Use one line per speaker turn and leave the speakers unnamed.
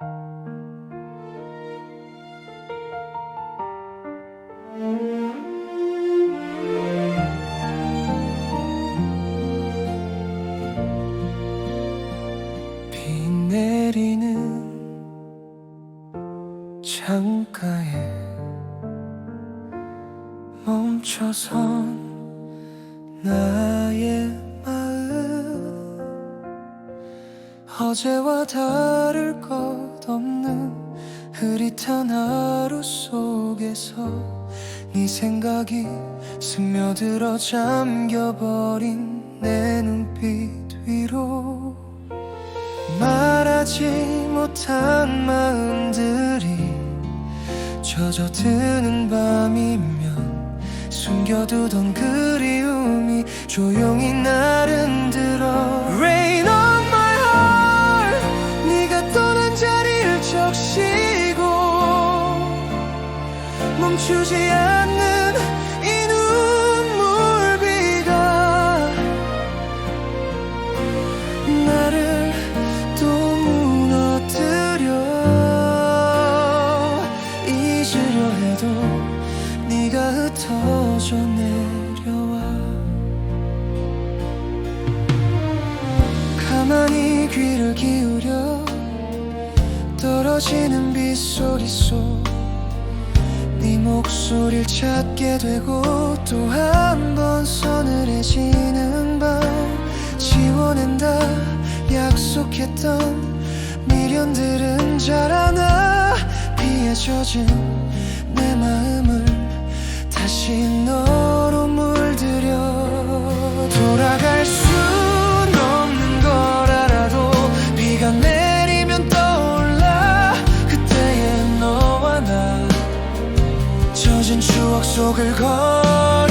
비 내리는 창가에 멈춰선 나의 마음. 어제와 다를 것 흐릿한 하루 속에서 네 생각이 스며들어 잠겨버린 내 눈빛 위로. 말하지 못한 마음들이 젖어드는 밤이면 숨겨두던 그리움이 조용히 나른 들 멈추지 않는 이 눈물비가 나를 또 무너뜨려. 잊으려 해도 네가 흩어져 내려와. 가만히 귀를 기울여 떨어지는 빗소리 속네 목소리를 찾게 되고 또 한 번 서늘해지는 밤 지워낸다. 약속했던 미련들은 자라나. 비에 젖은 내 마음을 다시 너 약속을 걸